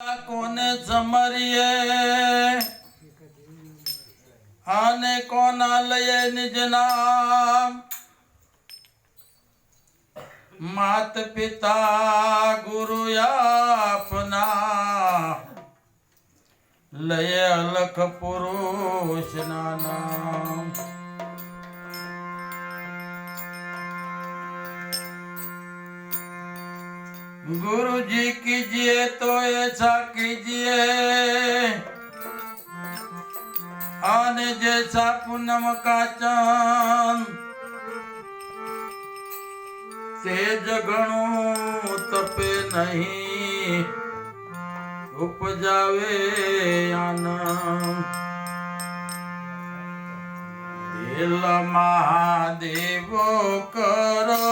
કોને સમરીએ અને કોના લઈએ નિજ નામ માત પિતા ગુરુ આપના લયે અલખ પુરુષ નામ ગુરુજી કીજીએ તો એ છા કીજીએ અને જૈસા પૂનમ કા ચાંદ તેજ ઘણું તપે નહીં. ઉપજાવે આનંદ. તેલ મહાદેવો કરો.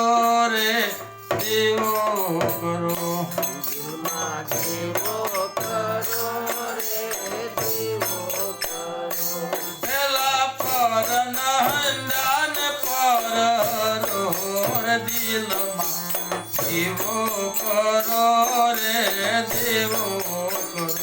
નંદન પર રોર દિલમાં દેવો કરો રે દેવો કરો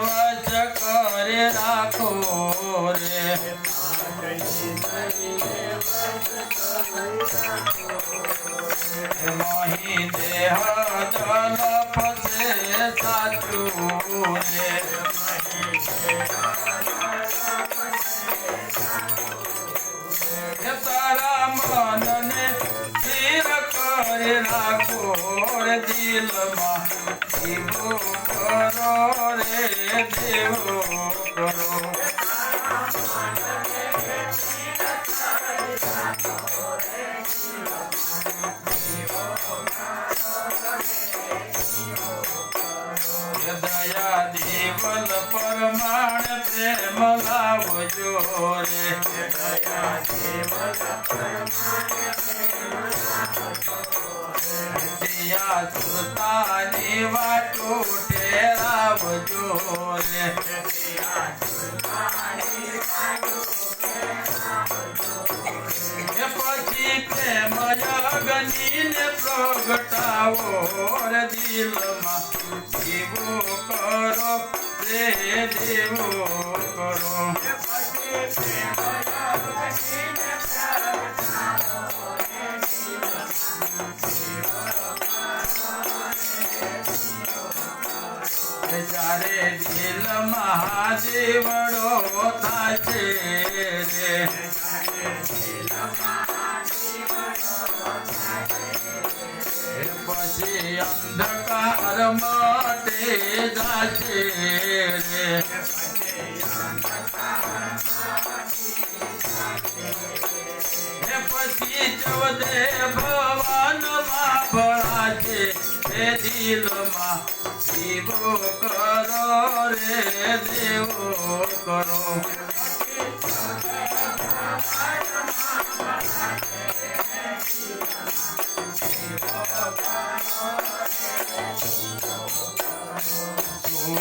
વશ કરે રાખો મોહી દેહ દલ પસે સાચું રે દયા દેવલ પરમાણ પ્રેમ લાવજો રે દિયા સુરતાની વાતો ઠેરાવજો રે અગ્નિને પ્રગટાવો રે દિલમાં જીવો કરો રે દેવો કરો જ્યારે દિલ મહાદેવડો થાય રે અંધકાર માટે જાશે રે. પછી ચવદે ભવનમાં ભળાશે હે દિલમાં જીવો કરો રે, દેવો કરો.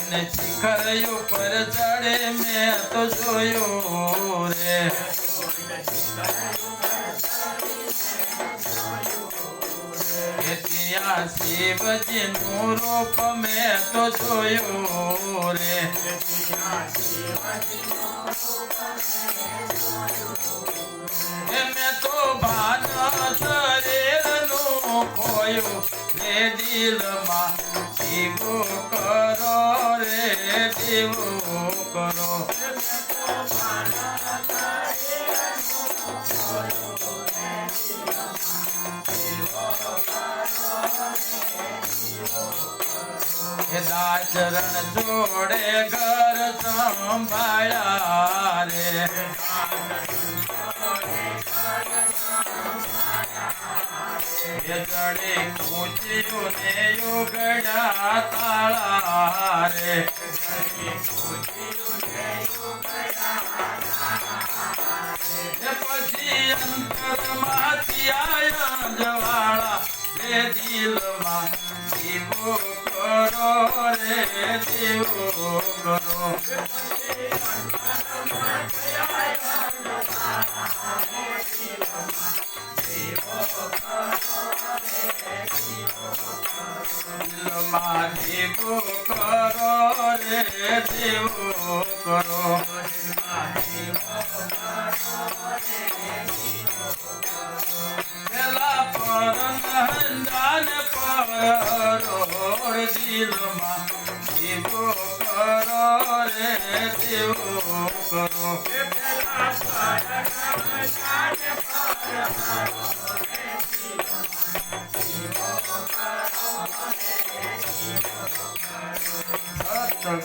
તું શિખર ઉપર ચડે મેં તો જોયું રે. ત્યાં શિવજી નું રૂપ મેં તો જોયું રે. મેં તો ભાન શરીરનું ખોયું, રે દિલમાં શિવ કરો દેવો કરો. એ જોડે ઘર સંભાળ્યા રે. એ જડે પૂછ્યું ને યુગડા તાળા રે. પછી અંતર અંતરમાંથી આયા જવાળા. રે દિલમાં જીવો કરો રે જીવો કરો. દિલમાં દેવો કરો રે દેવો કરો. પેલા પર નંદાન પર દિલમાં દેવો કરો રે દેવો કરો. સતગુરુ spectrum.